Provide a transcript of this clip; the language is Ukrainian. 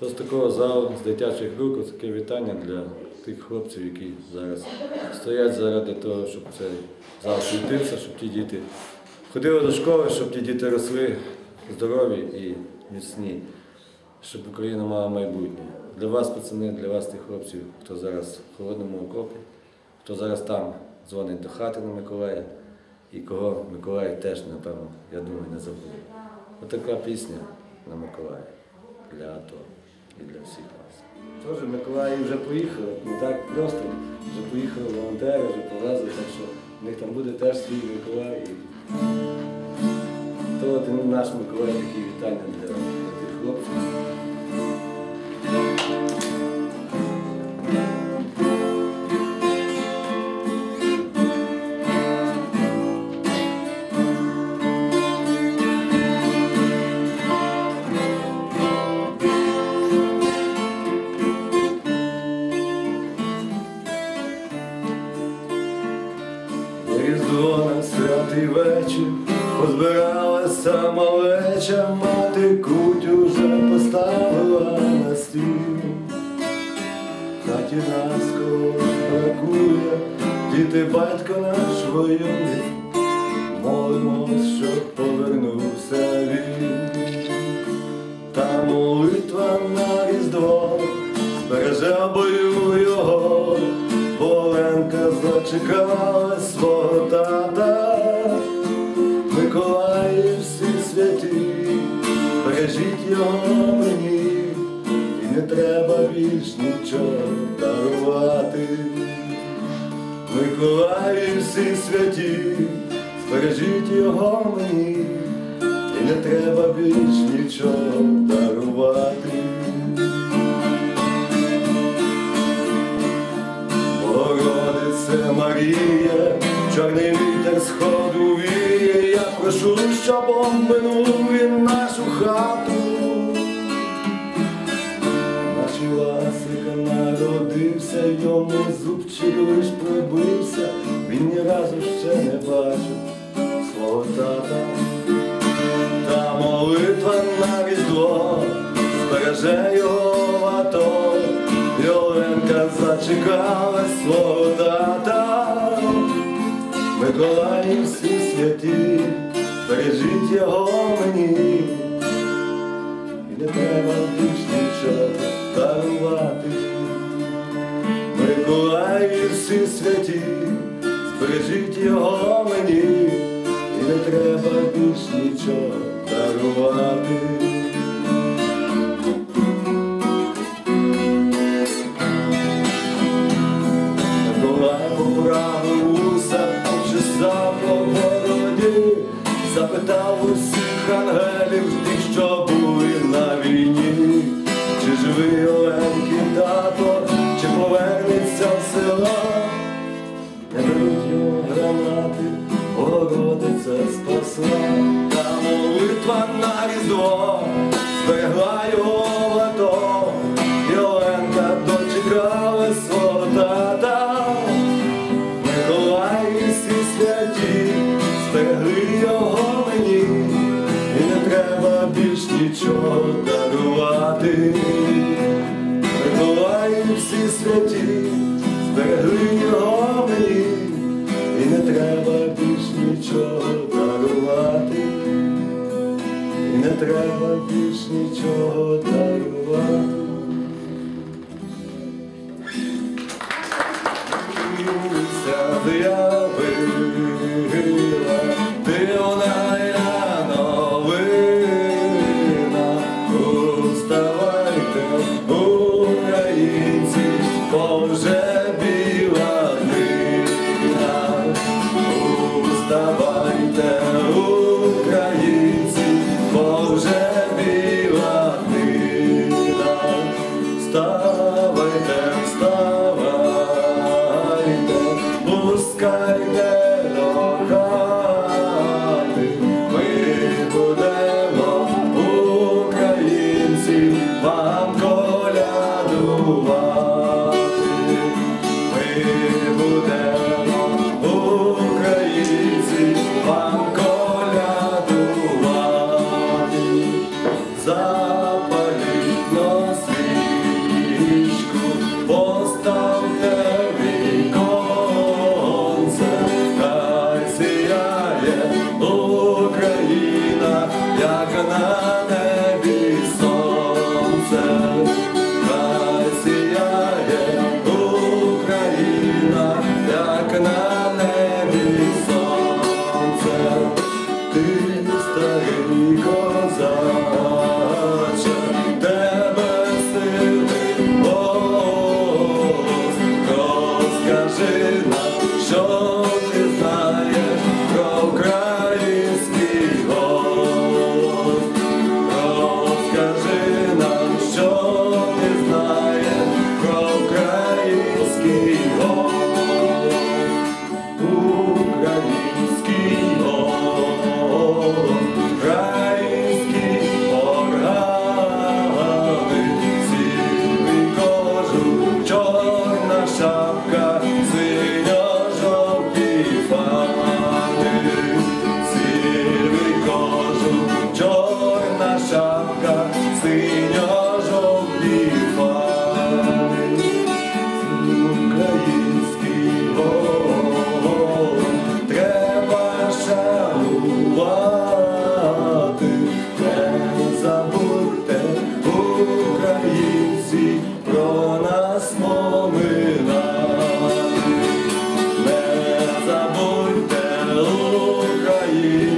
То такого залу, з дитячих рук, таке вітання для тих хлопців, які зараз стоять заради того, щоб цей зал світився, щоб ті діти ходили до школи, щоб ті діти росли здорові і міцні, щоб Україна мала майбутнє. Для вас, пацани, для вас, тих хлопців, хто зараз в холодному окопі, хто зараз там дзвонить до хати на Миколая, і кого Миколай теж, напевно, я думаю, не забуде. Отака пісня на Миколая для АТО і для всіх вас. Тож Миколаї вже поїхали, не так просто. Вже поїхали волонтери, вже повезли, так що в них там буде теж свій Миколай. І... То і наш Миколай такі вітання для тих хлопців. Мати куть уже поставила на стіл. Хаті нас когось бракує, діти батько наш воює, молимось, щоб повернувся він. Та молитва на різдво збереже бою його, Оленка зачекала мені, і не треба більш нічого дарувати. Миколаї всі святі, збережіть його мені, і не треба більш нічого дарувати. Богородице Марія, чорний вітер сходу віє, я прошу, щоб обминув він нашу хату. Народився, йому зубчик лиш прибився, він ні разу ще не бачив свого тата. Та молитва на різдво збереже його в АТО, Йоленка зачекала свого тата. Миколаї всі святі, бережіть його мені, і не треба всі святі, збережіть його мені, і не треба більш нічого дарувати. Запитав усіх ангелів, тих, що нічого дарувати. прибувають всі святі, зберегли його мені, і не треба більш нічого дарувати. І не треба більш нічого oh. you.